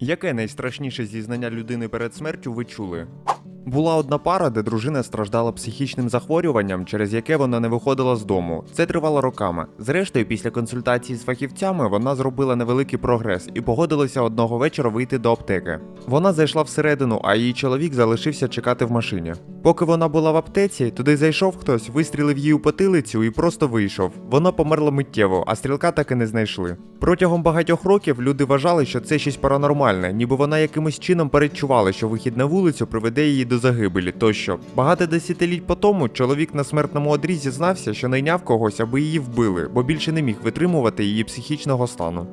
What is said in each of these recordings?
Яке найстрашніше зізнання людини перед смертю ви чули? Була одна пара, де дружина страждала психічним захворюванням, через яке вона не виходила з дому. Це тривало роками. Зрештою, після консультації з фахівцями вона зробила невеликий прогрес і погодилася одного вечора вийти до аптеки. Вона зайшла всередину, а її чоловік залишився чекати в машині. Поки вона була в аптеці, туди зайшов хтось, вистрілив її у потилицю і просто вийшов. Вона померла миттєво, а стрілка так і не знайшли. Протягом багатьох років люди вважали, що це щось паранормальне, ніби вона якимось чином передчувала, що вихід на вулицю приведе її до загибелі тощо. Багато десятиліть по тому чоловік на смертному одрі зізнався, що найняв когось, аби її вбили, бо більше не міг витримувати її психічного стану.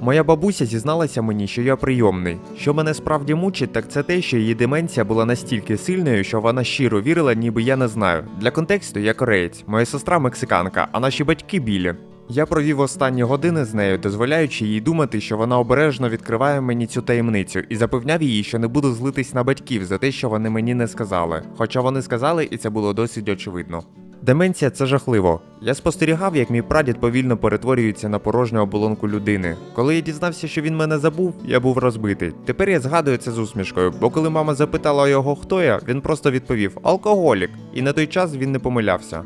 Моя бабуся зізналася мені, що я прийомний. Що мене справді мучить, так це те, що її деменція була настільки сильною, що вона щиро вірила, ніби я не знаю. Для контексту я кореєць, моя сестра мексиканка, а наші батьки білі. Я провів останні години з нею, дозволяючи їй думати, що вона обережно відкриває мені цю таємницю, і запевняв її, що не буду злитись на батьків за те, що вони мені не сказали. Хоча вони сказали, і це було досить очевидно. Деменція це жахливо. Я спостерігав, як мій прадід повільно перетворюється на порожню оболонку людини. Коли я дізнався, що він мене забув, я був розбитий. Тепер я згадую це з усмішкою, бо коли мама запитала його, хто я, він просто відповів алкоголік, і на той час він не помилявся.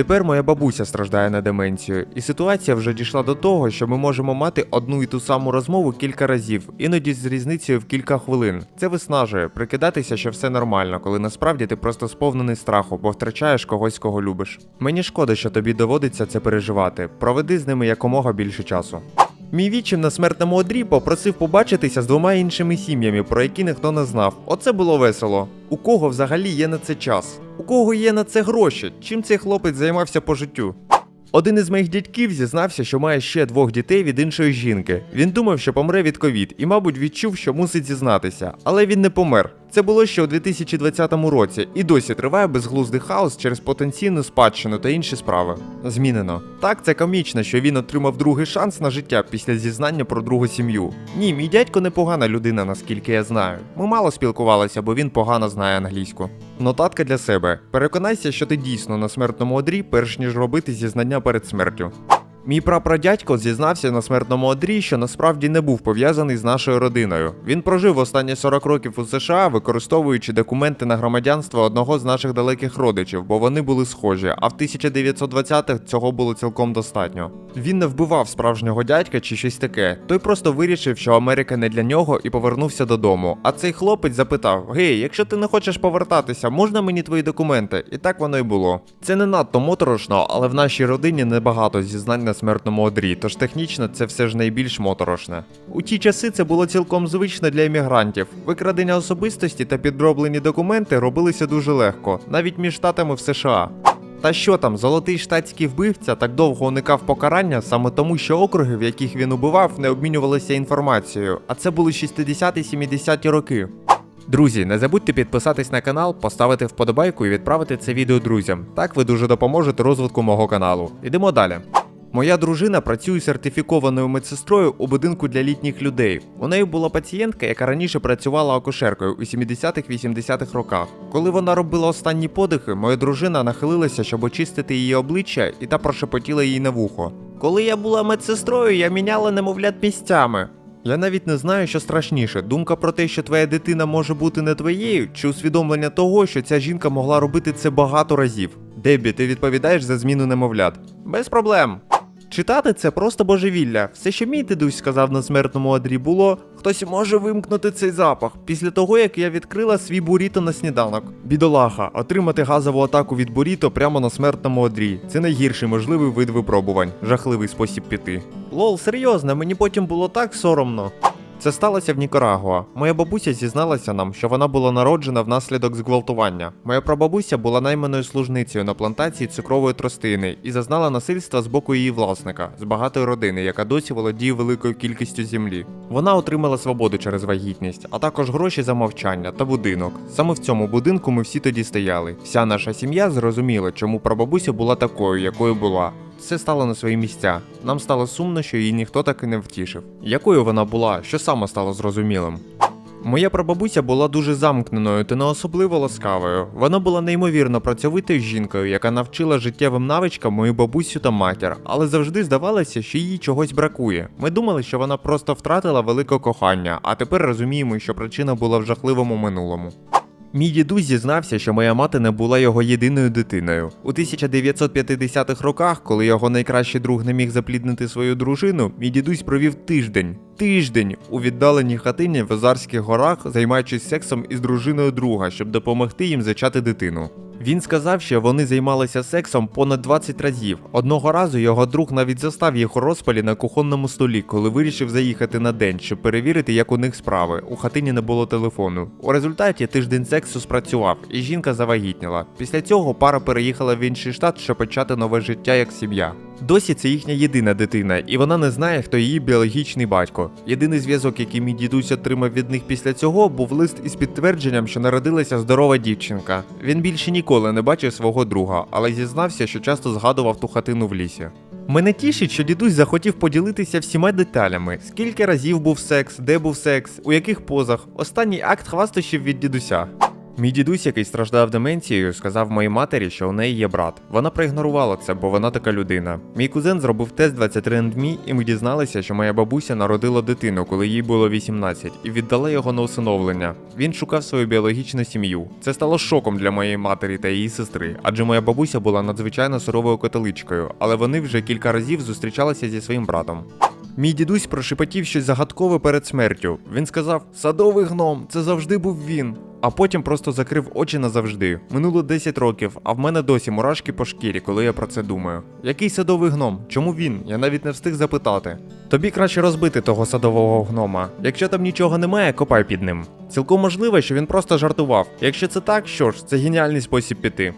Тепер моя бабуся страждає на деменцію, і ситуація вже дійшла до того, що ми можемо мати одну і ту саму розмову кілька разів, іноді з різницею в кілька хвилин. Це виснажує, прикидатися, що все нормально, коли насправді ти просто сповнений страху, бо втрачаєш когось, кого любиш. Мені шкода, що тобі доводиться це переживати. Проведи з ними якомога більше часу. Мій вічим на смертному одрі попросив побачитися з двома іншими сім'ями, про які ніхто не знав. Оце було весело. У кого взагалі є на це час? У кого є на це гроші? Чим цей хлопець займався по життю? Один із моїх дядьків зізнався, що має ще двох дітей від іншої жінки. Він думав, що помре від ковід, і, мабуть, відчув, що мусить зізнатися. Але він не помер. Це було ще у 2020 році, і досі триває безглуздий хаос через потенційну спадщину та інші справи. Змінено. Так, це комічно, що він отримав другий шанс на життя після зізнання про другу сім'ю. Ні, мій дядько непогана людина, наскільки я знаю. Ми мало спілкувалися, бо він погано знає англійську. Нотатка для себе: переконайся, що ти дійсно на смертному одрі, перш ніж робити зізнання перед смертю. Мій прапрадядько зізнався на смертному одрі, що насправді не був пов'язаний з нашою родиною. Він прожив останні 40 років у США, використовуючи документи на громадянство одного з наших далеких родичів, бо вони були схожі. А в 1920-х цього було цілком достатньо. Він не вбивав справжнього дядька чи щось таке. Той просто вирішив, що Америка не для нього, і повернувся додому. А цей хлопець запитав: Гей, якщо ти не хочеш повертатися, можна мені твої документи? І так воно й було. Це не надто моторошно, але в нашій родині небагато зізнань на смертному одрі, тож технічно це все ж найбільш моторошне. У ті часи це було цілком звично для іммігрантів. Викрадення особистості та підроблені документи робилися дуже легко, навіть між штатами в США. Та що там, золотий штатський вбивця так довго уникав покарання саме тому, що округи, в яких він убивав, не обмінювалися інформацією, а це були 60-70-ті роки. Друзі, не забудьте підписатись на канал, поставити вподобайку і відправити це відео друзям. Так ви дуже допоможете розвитку мого каналу. Ідемо далі. Моя дружина працює сертифікованою медсестрою у будинку для літніх людей. У неї була пацієнтка, яка раніше працювала акушеркою у 70-х-80-х роках. Коли вона робила останні подихи, моя дружина нахилилася, щоб очистити її обличчя, і та прошепотіла їй на вухо. Коли я була медсестрою, я міняла немовлят місцями. Я навіть не знаю, що страшніше: думка про те, що твоя дитина може бути не твоєю, чи усвідомлення того, що ця жінка могла робити це багато разів. Дебі, ти відповідаєш за зміну немовлят. Без проблем. Читати це просто божевілля. Все, що мій дідусь сказав на смертному одрі, було хтось може вимкнути цей запах після того, як я відкрила свій буріто на сніданок. Бідолаха, отримати газову атаку від буріто прямо на смертному одрі. Це найгірший можливий вид випробувань, жахливий спосіб піти. Лол, серйозно, мені потім було так соромно. Це сталося в Нікарагуа. Моя бабуся зізналася нам, що вона була народжена внаслідок зґвалтування. Моя прабабуся була найманою служницею на плантації цукрової тростини і зазнала насильства з боку її власника з багатої родини, яка досі володіє великою кількістю землі. Вона отримала свободу через вагітність, а також гроші за мовчання та будинок. Саме в цьому будинку ми всі тоді стояли. Вся наша сім'я зрозуміла, чому прабабуся була такою, якою була. Все стало на свої місця. Нам стало сумно, що її ніхто так і не втішив. Якою вона була, що саме стало зрозумілим. Моя прабабуся була дуже замкненою та не особливо ласкавою. Вона була неймовірно працьовитою жінкою, яка навчила життєвим навичкам мою бабусю та матір, але завжди здавалося, що їй чогось бракує. Ми думали, що вона просто втратила велике кохання, а тепер розуміємо, що причина була в жахливому минулому. Мій дідусь зізнався, що моя мати не була його єдиною дитиною. У 1950-х роках, коли його найкращий друг не міг запліднити свою дружину, мій дідусь провів тиждень. Тиждень у віддаленій хатині в Озарських горах, займаючись сексом із дружиною друга, щоб допомогти їм зачати дитину. Він сказав, що вони займалися сексом понад 20 разів. Одного разу його друг навіть застав їх у розпалі на кухонному столі, коли вирішив заїхати на день, щоб перевірити, як у них справи. У хатині не було телефону. У результаті тиждень сексу спрацював, і жінка завагітніла. Після цього пара переїхала в інший штат, щоб почати нове життя як сім'я. Досі це їхня єдина дитина, і вона не знає, хто її біологічний батько. Єдиний зв'язок, який мій дідусь отримав від них після цього, був лист із підтвердженням, що народилася здорова дівчинка. Він більше ніколи не бачив свого друга, але зізнався, що часто згадував ту хатину в лісі. Мене тішить, що дідусь захотів поділитися всіма деталями: скільки разів був секс, де був секс, у яких позах. Останній акт хвастощів від дідуся. Мій дідусь, який страждав деменцією, сказав моїй матері, що у неї є брат. Вона проігнорувала це, бо вона така людина. Мій кузен зробив тест 23andMe, і ми дізналися, що моя бабуся народила дитину, коли їй було 18, і віддала його на усиновлення. Він шукав свою біологічну сім'ю. Це стало шоком для моєї матері та її сестри, адже моя бабуся була надзвичайно суровою католичкою, але вони вже кілька разів зустрічалися зі своїм братом. Мій дідусь прошепотів щось загадкове перед смертю. Він сказав: Садовий гном, це завжди був він. А потім просто закрив очі назавжди. Минуло 10 років, а в мене досі мурашки по шкірі, коли я про це думаю. Який садовий гном? Чому він? Я навіть не встиг запитати. Тобі краще розбити того садового гнома. Якщо там нічого немає, копай під ним. Цілком можливо, що він просто жартував. Якщо це так, що ж, це геніальний спосіб піти.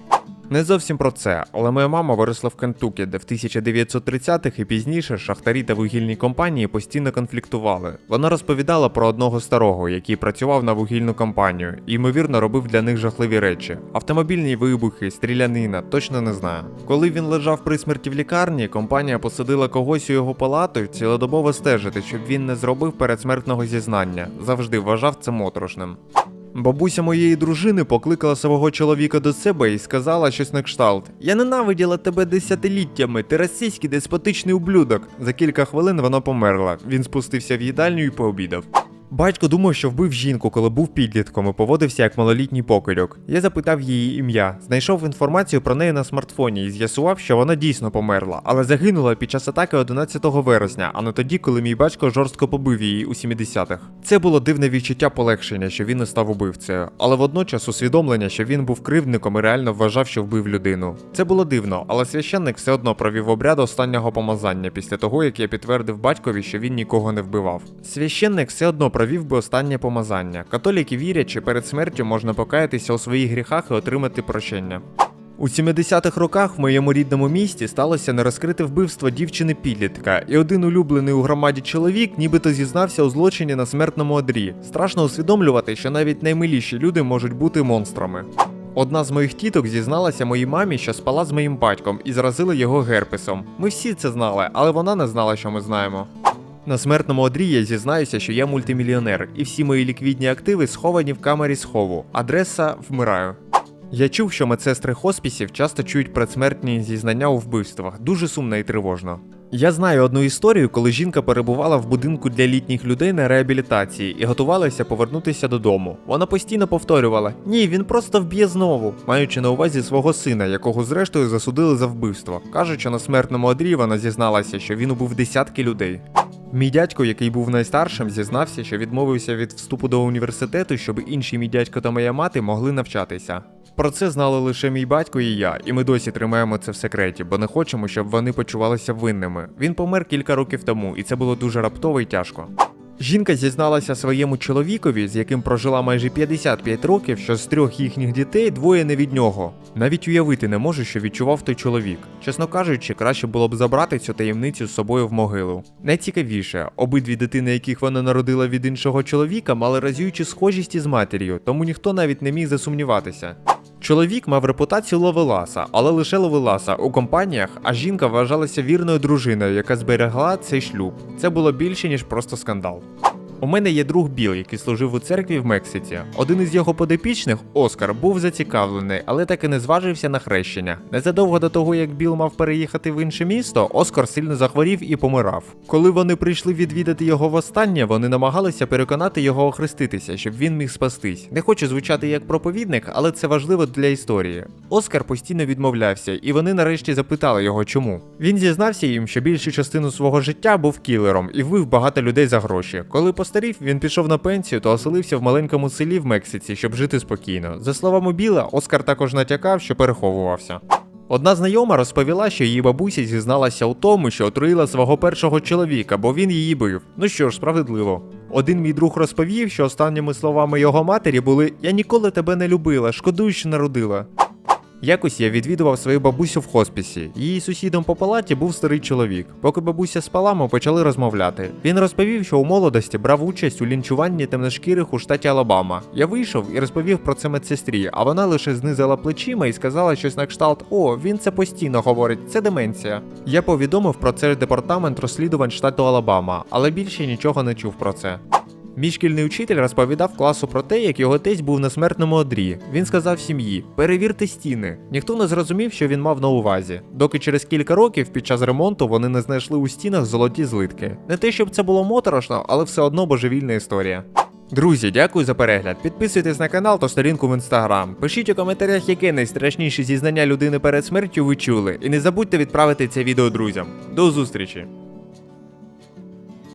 Не зовсім про це, але моя мама виросла в Кентукі, де в 1930-х і пізніше шахтарі та вугільні компанії постійно конфліктували. Вона розповідала про одного старого, який працював на вугільну компанію, і ймовірно робив для них жахливі речі. Автомобільні вибухи, стрілянина, точно не знаю. Коли він лежав при смерті в лікарні, компанія посадила когось у його палату цілодобово стежити, щоб він не зробив передсмертного зізнання. Завжди вважав це моторошним. Бабуся моєї дружини покликала свого чоловіка до себе і сказала щось на кшталт: Я ненавиділа тебе десятиліттями, ти російський деспотичний ублюдок. За кілька хвилин вона померла. Він спустився в їдальню і пообідав. Батько думав, що вбив жінку, коли був підлітком і поводився як малолітній покидьок. Я запитав її ім'я, знайшов інформацію про неї на смартфоні і з'ясував, що вона дійсно померла, але загинула під час атаки 11 вересня, а не тоді, коли мій батько жорстко побив її у 70-х. Це було дивне відчуття полегшення, що він не став убивцею, але водночас усвідомлення, що він був кривдником і реально вважав, що вбив людину. Це було дивно, але священник все одно провів обряд останнього помазання після того, як я підтвердив батькові, що він нікого не вбивав. Священник все одно провів би останнє помазання. Католіки вірять, що перед смертю можна покаятися у своїх гріхах і отримати прощення. У 70-х роках в моєму рідному місті сталося нерозкрите вбивство дівчини підлітка, і один улюблений у громаді чоловік нібито зізнався у злочині на смертному одрі. Страшно усвідомлювати, що навіть наймиліші люди можуть бути монстрами. Одна з моїх тіток зізналася моїй мамі, що спала з моїм батьком і заразила його герпесом. Ми всі це знали, але вона не знала, що ми знаємо. На смертному одрі я зізнаюся, що я мультимільйонер, і всі мої ліквідні активи сховані в камері схову. Адреса вмираю. Я чув, що медсестри хоспісів часто чують предсмертні зізнання у вбивствах. Дуже сумно і тривожно. Я знаю одну історію, коли жінка перебувала в будинку для літніх людей на реабілітації і готувалася повернутися додому. Вона постійно повторювала: Ні, він просто вб'є знову, маючи на увазі свого сина, якого зрештою засудили за вбивство. Кажучи, на смертному одрі вона зізналася, що він убив десятки людей. Мій дядько, який був найстаршим, зізнався, що відмовився від вступу до університету, щоб інші мій дядько та моя мати могли навчатися. Про це знали лише мій батько і я, і ми досі тримаємо це в секреті, бо не хочемо, щоб вони почувалися винними. Він помер кілька років тому, і це було дуже раптово і тяжко. Жінка зізналася своєму чоловікові, з яким прожила майже 55 років, що з трьох їхніх дітей двоє не від нього. Навіть уявити не можу, що відчував той чоловік. Чесно кажучи, краще було б забрати цю таємницю з собою в могилу. Найцікавіше, обидві дитини, яких вона народила від іншого чоловіка, мали разючу схожість із матір'ю, тому ніхто навіть не міг засумніватися. Чоловік мав репутацію ловеласа, але лише ловеласа у компаніях, а жінка вважалася вірною дружиною, яка зберегла цей шлюб. Це було більше ніж просто скандал. У мене є друг Біл, який служив у церкві в Мексиці. Один із його подопічних, Оскар, був зацікавлений, але так і не зважився на хрещення. Незадовго до того, як Біл мав переїхати в інше місто, Оскар сильно захворів і помирав. Коли вони прийшли відвідати його востаннє, вони намагалися переконати його охреститися, щоб він міг спастись. Не хочу звучати як проповідник, але це важливо для історії. Оскар постійно відмовлявся, і вони нарешті запитали його, чому. Він зізнався їм, що більшу частину свого життя був кілером і вбив багато людей за гроші. Коли постарів, він пішов на пенсію та оселився в маленькому селі в Мексиці, щоб жити спокійно. За словами Біла, Оскар також натякав, що переховувався. Одна знайома розповіла, що її бабуся зізналася у тому, що отруїла свого першого чоловіка, бо він її бив. Ну що ж, справедливо. Один мій друг розповів, що останніми словами його матері були Я ніколи тебе не любила, шкодую, що народила. Якось я відвідував свою бабусю в хоспісі. Її сусідом по палаті був старий чоловік. Поки бабуся спала, ми почали розмовляти. Він розповів, що у молодості брав участь у лінчуванні темношкірих у штаті Алабама. Я вийшов і розповів про це медсестрі, а вона лише знизила плечима і сказала щось на кшталт: О, він це постійно говорить, це деменція. Я повідомив про це департамент розслідувань штату Алабама, але більше нічого не чув про це. Мій шкільний учитель розповідав класу про те, як його тесть був на смертному одрі. Він сказав сім'ї: перевірте стіни. Ніхто не зрозумів, що він мав на увазі. Доки через кілька років під час ремонту вони не знайшли у стінах золоті злитки. Не те, щоб це було моторошно, але все одно божевільна історія. Друзі, дякую за перегляд. Підписуйтесь на канал та сторінку в інстаграм. Пишіть у коментарях, яке найстрашніше зізнання людини перед смертю ви чули. І не забудьте відправити це відео друзям. До зустрічі!